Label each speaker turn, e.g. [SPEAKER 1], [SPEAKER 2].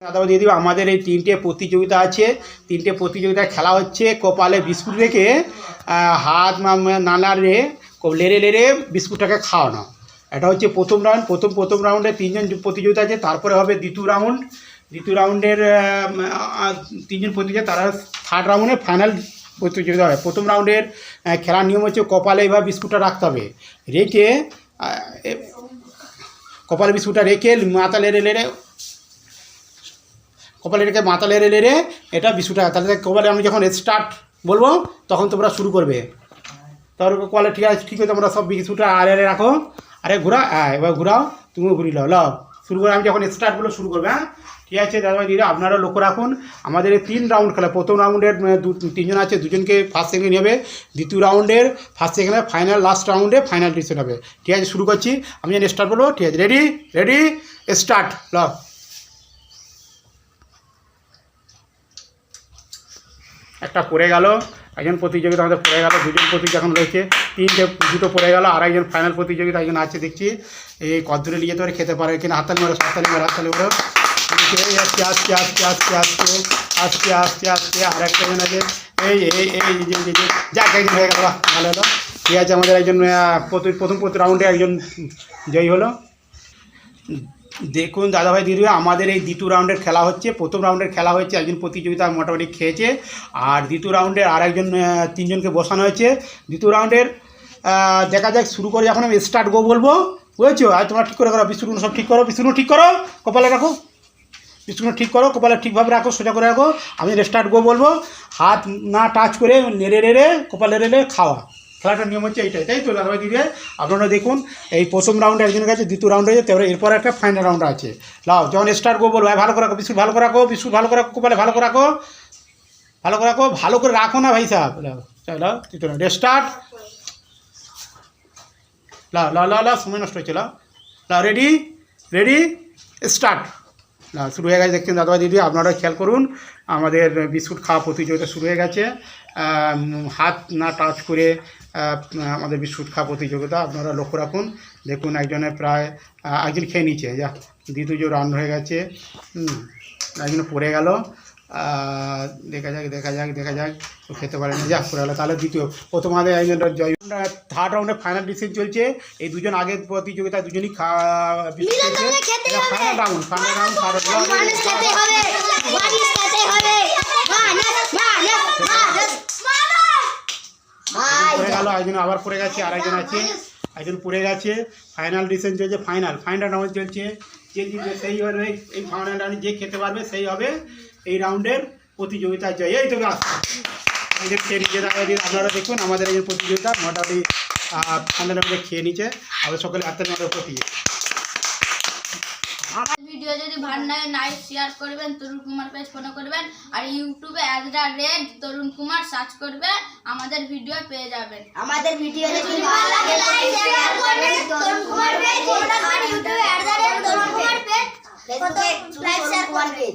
[SPEAKER 1] দাদা দিয়ে দিব, আমাদের এই তিনটে প্রতিযোগিতা আছে। তিনটে প্রতিযোগিতায় খেলা হচ্ছে কপালে বিস্কুট রেখে হাত মা- নানা রে লেড়ে লেড়ে বিস্কুটটাকে খাওয়ানো। এটা হচ্ছে প্রথম রাউন্ড প্রথম প্রথম রাউন্ডে তিনজন প্রতিযোগিতা আছে, তারপরে হবে দ্বিতীয় রাউন্ড দ্বিতীয় রাউন্ডের তিনজন প্রতিযোগিতা, তারা থার্ড রাউন্ডে ফাইনাল প্রতিযোগিতা হবে। প্রথম রাউন্ডের খেলার নিয়ম হচ্ছে কপালে এবার বিস্কুটটা রাখতে হবে। রেখে কপালে বিস্কুটটা রেখে, মাথা লেড়ে লেড়ে কপালে রেখে মাথা লেড়ে লেড়ে এটা বিস্কুটটা তাহলে কপালে আমি যখন স্টার্ট বলব, তখন তোমরা শুরু করবে। তার কপালে ঠিক আছে ঠিক আছে, তোমরা সব বিস্কুটটা আরে আরে রাখো। আরে ঘোরা হ্যাঁ এবার ঘোরাও, তুমিও ঘুরি লাও লাও শুরু করে আমি যখন স্টার্টগুলো শুরু করবে হ্যাঁ? ঠিক আছে, দাদা দিদি, আপনারা লক্ষ্য রাখুন, আমাদের তিন রাউন্ড খেলা। প্রথম রাউন্ডের দু, তিনজন আছে, দুজনকে ফার্স্ট সেকেন্ড নেবে দ্বিতীয় রাউন্ডের ফার্স্ট সেকেন্ডে ফাইনাল লাস্ট রাউন্ডে ফাইনাল ডিসিশন হবে। ঠিক আছে, শুরু করছি। আমি যেন স্টার্ট বলব, ঠিক আছে রেডি রেডি স্টার্ট লাও একটা পড়ে গেল, একজন প্রতিযোগিতা আমাদের পড়ে গেল, দুজন প্রতিযোগিতা এখন রয়েছে, তিনটে দুটো পড়ে গেল, আর একজন ফাইনাল প্রতিযোগিতা একজন আছে, দেখছি। এই কদ্দূরে নিয়ে যেতে খেতে পারে, কিনা হাততালি মারো হাততালি মারো হাততালি মারো। এই আসছে আসছে আসছে আসছে আসছে আসছে আসছে আসছে আর একটা জন আছে। এই এই এই যাক হয়ে গেল, ভালো হলো। ঠিক আছে, আমাদের একজন প্রথম প্রথম রাউন্ডে একজন জয়ী হলো। দেখুন দাদাভাই দিদি আমাদের এই দ্বিতীয় রাউন্ডের খেলা হচ্ছে। প্রথম রাউন্ডের খেলা হয়েছে, একজন প্রতিযোগিতা মোটামুটি খেয়েছে। আর দ্বিতীয় রাউন্ডের আর একজন তিনজনকে বসানো হয়েছে। দ্বিতীয় রাউন্ডের দেখা যাক শুরু করে যখন আমি স্টার্ট গো বলব। বুঝেছ? আর তোমরা ঠিক করে করো বিস্কুটগুলো সব ঠিক করো। বিস্কুটগুলো ঠিক করো, কপালে রাখো। বিস্কুটগুলো ঠিক করো, কপালে ঠিকভাবে রাখো, সোজা করে রাখো। আমি স্টার্ট গো বলব। হাত না টাচ করে নেড়ে নেড়ে, কপালে নেড়ে খাওয়া। খেলাটার নিয়ম হচ্ছে এইটাই তাই তো দাদাভাই দিদি? আপনারা দেখুন এই প্রথম রাউন্ডে একজনের কাছে দ্বিতীয় রাউন্ড আছে তারপরে এরপর একটা ফাইনাল রাউন্ড আছে। লাও যখন স্টার্ট গো বলব "ভাই, ভালো করে রাখো বিস্কুট ভালো করে রাখো বিস্কুট ভালো করে রাখো কপালে ভালো করে রাখো ভালো করে রাখো ভালো করে রাখো না ভাই সাহেব। লাও তৃতীয় রাউন্ড স্টার্ট লাও লাও লাও লাও সময় নষ্ট হচ্ছে লাও। লাও রেডি রেডি স্টার্ট না শুরু হয়ে গেছে দেখছেন দাদাভাই দিদি আপনারা খেয়াল করুন, আমাদের বিস্কুট খাওয়া প্রতিযোগিতা শুরু হয়ে গেছে। হাত না টাচ করে আমাদের বিস্কুট খাওয়া প্রতিযোগিতা আপনারা লক্ষ্য রাখুন। দেখুন একজনের প্রায় একজন খেয়ে নিচ্ছে, যা, দ্বিতীয় রান হয়ে গেছে একজন পড়ে গেল। দেখা যাক দেখা যাক দেখা যাক। খেতে পারে না যাক পড়ে গেলো তাহলে দ্বিতীয়। প্রথম একজন জয় থার্ড রাউন্ডে ফাইনাল ডিসিশন চলছে। এই দুজন আগের প্রতিযোগিতা দুজনই final round final round third পড়ে গেল একজন আবার পড়ে গেছে আর একজন আছে। একজন পড়ে গেছে। ফাইনাল ডিসিশন চলছে ফাইনাল ফাইনাল রাউন্ড চলছে। যে জিতবে সেই হবে এই ফাইনাল রাউন্ডে যে খেতে পারবে সেই হবে। এই রাউন্ডের প্রতিযোগিতা জয় এই তো গাছ এই যে খেয়ে আপনারা দেখুন আমাদের এই যে প্রতিযোগিতা মোটামুটি ফাইনাল রাউন্ডে খেয়ে নিচ্ছে আমাদের সকলে হাতে আমাদের প্রতি
[SPEAKER 2] আমার ভিডিও যদি ভালো লাগে লাইক শেয়ার করবেন তরুণ কুমার পেজ ফলো করবেন আর ইউটিউবে as the red Tarun Kumar search করবে আমাদের ভিডিও পেয়ে যাবেন
[SPEAKER 3] আমাদের ভিডিও যদি ভালো লাগে লাইক শেয়ার করবেন তরুণ কুমার পেজ আর ইউটিউবে add the rate Tarun Kumar page ফেসবুকে লাইক শেয়ার করবেন